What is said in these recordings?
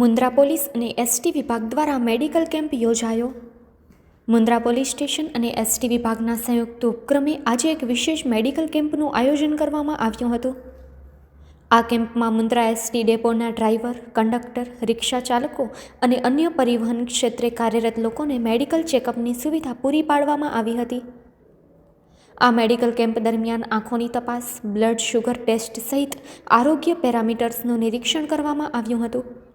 Mundra police અને ST વિભાગ દ્વારા મેડિકલ કેમ્પ યોજાયો. મુન્દ્રા પોલીસ સ્ટેશન અને એસટી વિભાગના સંયુક્ત ઉપક્રમે આજે એક વિશેષ મેડિકલ કેમ્પનું આયોજન કરવામાં આવ્યું હતું. આ કેમ્પમાં મુન્દ્રા એસટી ડેપોના ડ્રાઈવર, કંડક્ટર, રિક્ષા ચાલકો અને અન્ય પરિવહન ક્ષેત્રે કાર્યરત લોકોને મેડિકલ ચેકઅપની સુવિધા પૂરી પાડવામાં આવી હતી. આ મેડિકલ કેમ્પ દરમિયાન આંખોની તપાસ, બ્લડ શુગર ટેસ્ટ સહિત આરોગ્ય પેરામીટર્સનું નિરીક્ષણ કરવામાં આવ્યું હતું.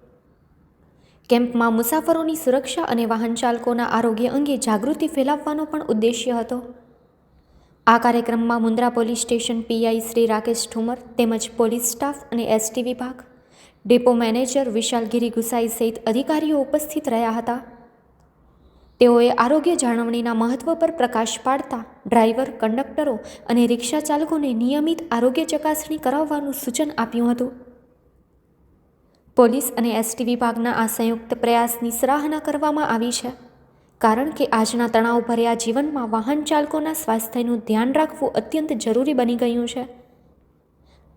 કેમ્પમાં મુસાફરોની સુરક્ષા અને વાહન ચાલકોના આરોગ્ય અંગે જાગૃતિ ફેલાવવાનો પણ ઉદ્દેશ્ય હતો. આ કાર્યક્રમમાં Mundra police station PI Shri Rakesh Thumar તેમજ પોલીસ સ્ટાફ અને એસટી વિભાગ, ડેપો મેનેજર વિશાલગીરી ગુસાઈ સહિત અધિકારીઓ ઉપસ્થિત રહ્યા હતા. તેઓએ આરોગ્ય જાળવણીના મહત્વ પર પ્રકાશ પાડતા ડ્રાઈવર, કંડક્ટરો અને રિક્ષા ચાલકોને નિયમિત આરોગ્ય ચકાસણી કરાવવાનું સૂચન આપ્યું હતું. પોલીસ અને એસટી વિભાગના આ સંયુક્ત પ્રયાસની સરાહના કરવામાં આવી છે. કારણ કે આજના તણાવભર્યા જીવનમાં વાહન ચાલકોના સ્વાસ્થ્યનું ધ્યાન રાખવું અત્યંત જરૂરી બની ગયું છે.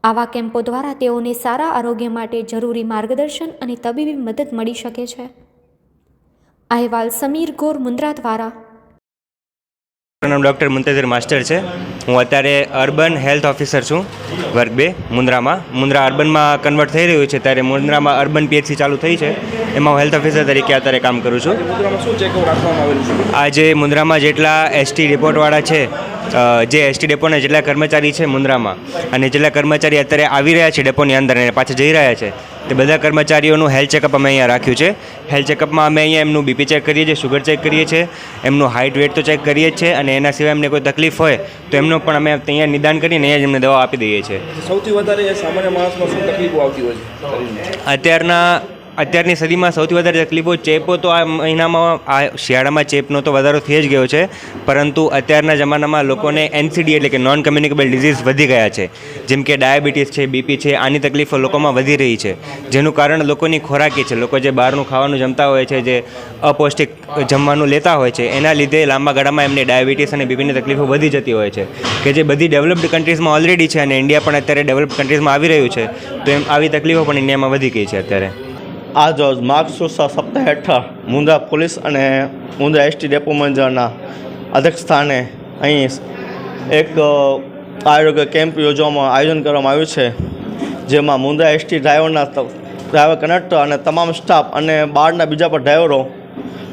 આવા કેમ્પો દ્વારા તેઓને સારા આરોગ્ય માટે જરૂરી માર્ગદર્શન અને તબીબી મદદ મળી શકે છે. અહેવાલ સમીર ગોર મુન્દ્રા દ્વારા મારું નામ ડૉક્ટર મુંતઝર માસ્ટર છે. હું અત્યારે અર્બન હેલ્થ ઓફિસર છું વર્ગ બે મુન્દ્રામાં. મુન્દ્રા અર્બનમાં કન્વર્ટ થઈ રહ્યું છે ત્યારે મુન્દ્રામાં અર્બન પીએચસી ચાલુ થઈ છે. એમાં હું હેલ્થ ઓફિસર તરીકે અત્યારે કામ કરું છું. મુદ્રામાં આજે મુન્દ્રામાં જેટલા એસટી રિપોર્ટવાળા છે જે એસટી ડેપોના જેટલા કર્મચારી છે મુન્દ્રામાં અને જેટલા કર્મચારી અત્યારે આવી રહ્યા છે ડેપોની અંદર અને પાછા જઈ રહ્યા છે તે બધા કર્મચારીઓનું હેલ્થ ચેકઅપ અમે અહીંયા રાખ્યું છે. હેલ્થ ચેકઅપમાં અમે અહીંયા એમનું બીપી ચેક કરીએ છીએ શુગર ચેક કરીએ છીએ એમનું હાઇટ વેટ તો ચેક કરીએ છીએ અને એના સિવાય એમને કોઈ તકલીફ હોય તો એમનો પણ અમે અહીંયા નિદાન કરીને અહીંયા જ એમને દવા આપી દઈએ છીએ. સૌથી વધારે સામાન્ય માણસમાં શું તકલીફો આવતી હોય છે? અત્યારના અત્યારની સદીમાં સૌથી વધારે તકલીફો ચેપો તો આ મહિનામાં, આ શિયાળામાં ચેપનો તો વધારો થઈ જ ગયો છે. પરંતુ અત્યારના જમાનામાં લોકોને એનસીડી એટલે કે નોન કમ્યુનિકેબલ ડિઝીઝ વધી ગયા છે. જેમ કે ડાયાબિટીસ છે બીપી છે, આની તકલીફો લોકોમાં વધી રહી છે. જેનું કારણ લોકોની ખોરાકી છે. લોકો જે બહારનું ખાવાનું જમતા હોય છે, જે અપૌષ્ટિક જમવાનું લેતા હોય છે, એના લીધે લાંબા ગાળામાં એમને ડાયાબિટીસ અને બીપીની તકલીફો વધી જતી હોય છે. કે જે બધી ડેવલપ્ડ કન્ટ્રીઝમાં ઓલરેડી છે અને ઇન્ડિયા પણ અત્યારે ડેવલપ કન્ટ્રીઝમાં આવી રહ્યું છે, તો એમ આવી તકલીફો પણ ઇન્ડિયામાં વધી ગઈ છે અત્યારે. આજ માર્ગ સુરક્ષા સપ્તાહ હેઠળ મુંદ્રા પોલીસ અને મુંદ્રા એસટી ડેપો મેનેજરના અધ્યક્ષ સ્થાને અહીં એક આરોગ્ય કેમ્પ યોજવામાં આયોજન કરવામાં આવ્યું છે, જેમાં મુંદ્રા એસટી ડ્રાઈવરના ડ્રાઈવર કનેક્ટર અને તમામ સ્ટાફ અને બહારના બીજા પણ ડ્રાઈવરો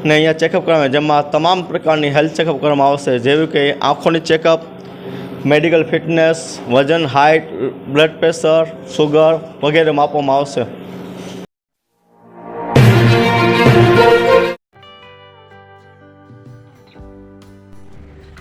ને અહીંયા ચેકઅપ કરવામાં જેમાં તમામ પ્રકારની હેલ્થ ચેકઅપ કરવામાં આવશે, જેવી કે આંખોની ચેકઅપ, મેડિકલ ફિટનેસ, વજન હાઇટ બ્લડ પ્રેશર, સુગર વગેરે માપવામાં આવશે.